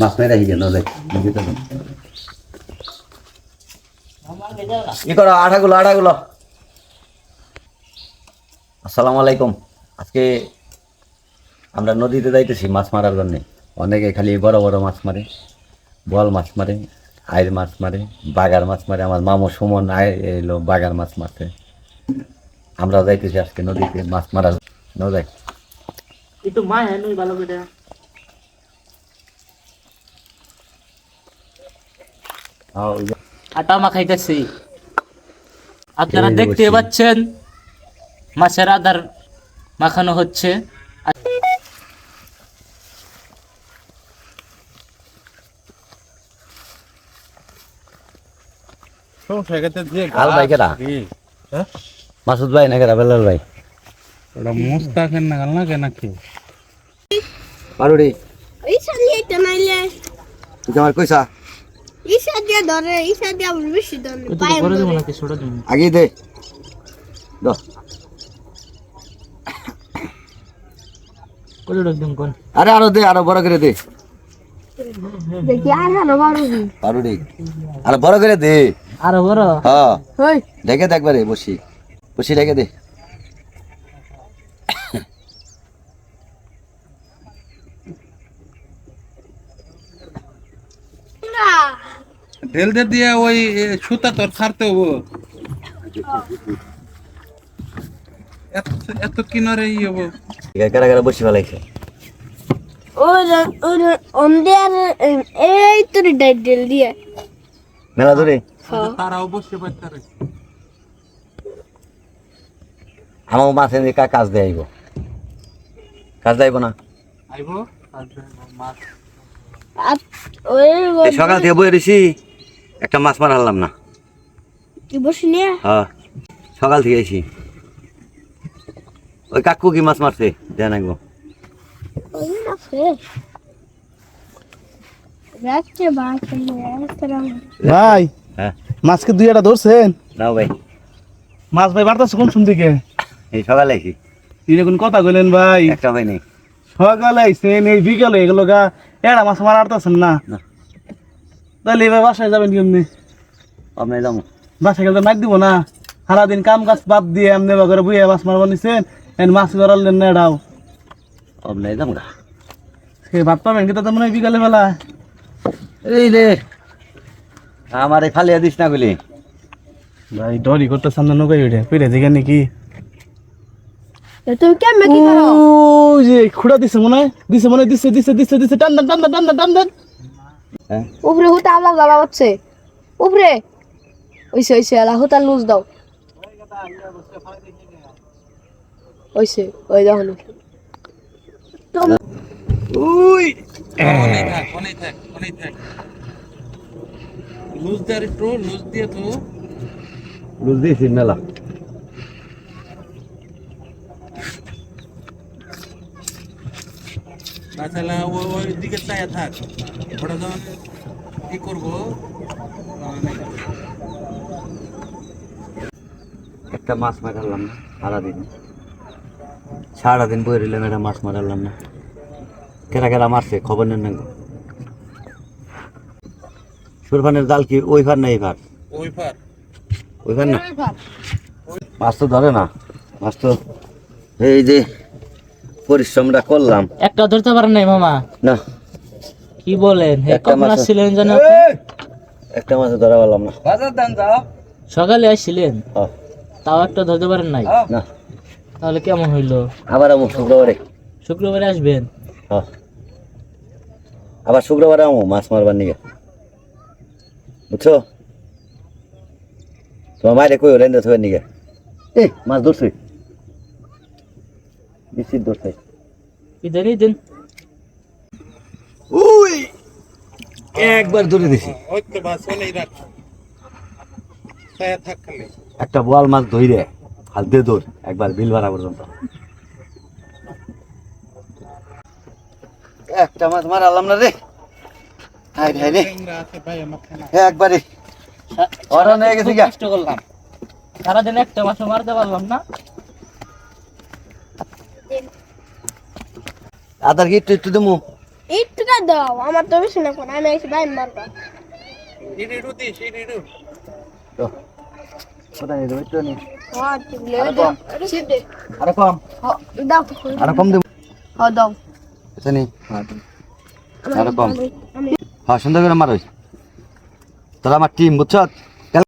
মাছ নদে আসসালামু আলাইকুম। আজকে আমরা নদীতে যাইতেছি মাছ মারার জন্যে। অনেকে খালি বড় বড় মাছ মারে, বল মাছ মারে আয়ের মাছ মারে, বাগার মাছ মারে, আমার মামু সুমন আয় এলো বাগার মাছ মারতে। আমরা যাইতেছি আজকে নদীতে মাছ মারার করে। আটা মাখাইতেছি আপনারা দেখতে পাচ্ছেন মাছের আদার মাখানো হচ্ছে। আল ভাই কেরা মাসুদ ভাই না কেরা বেলাল ভাই? মুস্তাকের নাগাল না কেন কি পারুড়ি। ঈশা দিয়ে এটা নাইলে। তুই আমার কইসা? দিয়ে ধরে ঈশা দিয়ে আমার বেশি ধরে পায়ে করে দেবো নাকি ছোট দেবো আগে দে। দো করে একদম কোন আরে আরও দে আরও বড় করে দে। দেখি আর হানো বাড়ি পারুড়ি আরও বড় করে দে। আরও বড়? হ্যাঁ হই। দেখে দে বসি। বসি রেখে দে না ঢেল দে দিয়ে ওই সুতা তোর ছাড়তে হব। এত কিনারে ইয়ে হব। কেরা কেরা বসি ফেলাইছে এই তোর ডাইডেল দিয়ে। মেলা ধরে? তারা অবশ্যই পাইতে আমার মাছ এনে কা কাজ দেয় আইব। কাজ দেয় না? আইবো? আর মাছ। সকাল থেকে বই রয়েছি একটা মাছ মার হারলাম না। হ্যাঁ সকাল থেকে এসি ওই কাকু কি মাছ মারছে? দেন একবো ওই না ফ্রেশ। রাখছে বাঁচে ভাই হ্যাঁ। মাছকে দুই একটা ধরছেন? নাও ভাই। মাছ ভাই বাড়তেছে কোন শুন দিকে এই সকালে আইছি। তিনি কোন কথা কইলেন ভাই। একটা হয়নি। সকালে আইসেন এই বিকালে এগুলো গা। এরা মাছ মারা আড়তেছেন না। না। তাহলে এবার বাসায় যাবেন কেমনি? আপনি যাব। বাসায় গেলে মাইক দিব না। সারাদিন কাম কাজ বাদ দিয়ে এমনি বা করে বুয়ে মাছ মারবা নিছেন এন মাছ ধরালেন না এটাও। আপনি যাব গা। সে ভাত পাবেন কিন্তু মনে হয় বিকালে বেলা? এই রে আমার এই ফালিয়া দিস না গুলি। ভাই ডরি করতে সামনে নৌকাই উঠে। পেরে দেখে নাকি তুমি কেমন কি ওই যে খুঁড়া দিছে মনে হয়। দিছে মনে হয় দিছে দিছে দিছে দিছে টান টান টান টান টান টান টান উপরে হুতা আলাদা জ্বালা হচ্ছে। উপরে। ওইসে ওইসে আলা হুতা লুজ দাও। ওইসে ওই দেখো ওই অনেক থাক অনেক থাক অনেক থাক। লুজ দিয়ে লুজ তো। বুঝ দিয়েছি মেলা। তাছাড়া ও- ওই দিকে চায়া থাক। ওটা যখন কি করব? একটা মাছ মারালাম না সারাদিন। সারাদিন বই রইলাম একটা মাছ মারালাম না। কেরা কেরা মারছে খবর নেন না সুরফানের জাল কি ওই ফার না এই ফার? ওই ফার। ওই ফার না? মাছ তো ধরে না। মাছ তো এই যে পরিশ্রমটা করলাম। একটা ধরতে পারেন নাই মামা? না। কি বলেন? হে একটা কখন মাছ- আসছিলেন জানো একটা মাছ ধরা পারলাম না। বাজার দান যাও। সকালে আসছিলেন? হ্যাঁ, তাও একটা ধরতে পারেন নাই? না। তাহলে কেমন হইল? আবার আমু শুক্রবারে। শুক্রবারে আসবেন? হ্যাঁ আবার শুক্রবারে আমু মাছ মারবার নিগে। বুঝছ? তোমার মায়ের কই ওরেন ধোয়ার নিগে। এই মাছ ধরছে। নিশ্চিত ধরছে ইদেন ইদেন ওই! একবার ধরে দিছি খালি। একটা বোয়াল মাছ ধইরে হাত দিয়ে দৌড় একবার বিল ভাড়া পর্যন্ত। একটা মাছ মারালাম না রে। হাই রে। ভাই আমার খানা। একবারে। হয়ে গেছে খুব কষ্ট করলাম। সারাদিন একটা মাছ মারতে পারলাম না। আদার কি একটু একটু দেবো একটু এটা দাও আমার তো বেশি না কোন আমি এসে ভাই মারবা। ইডি ইডু দিস ইডি ইডু তো কোথায় নিয়ে দেবো একটু নি হ্যাঁ কম। হ্যাঁ দাও। আরও কম দেবো হ্যাঁ দাও। আচ্ছা নি। আরও কম। হ্যাঁ সুন্দর করে মারো। তাহলে আমার টিম বুঝছ?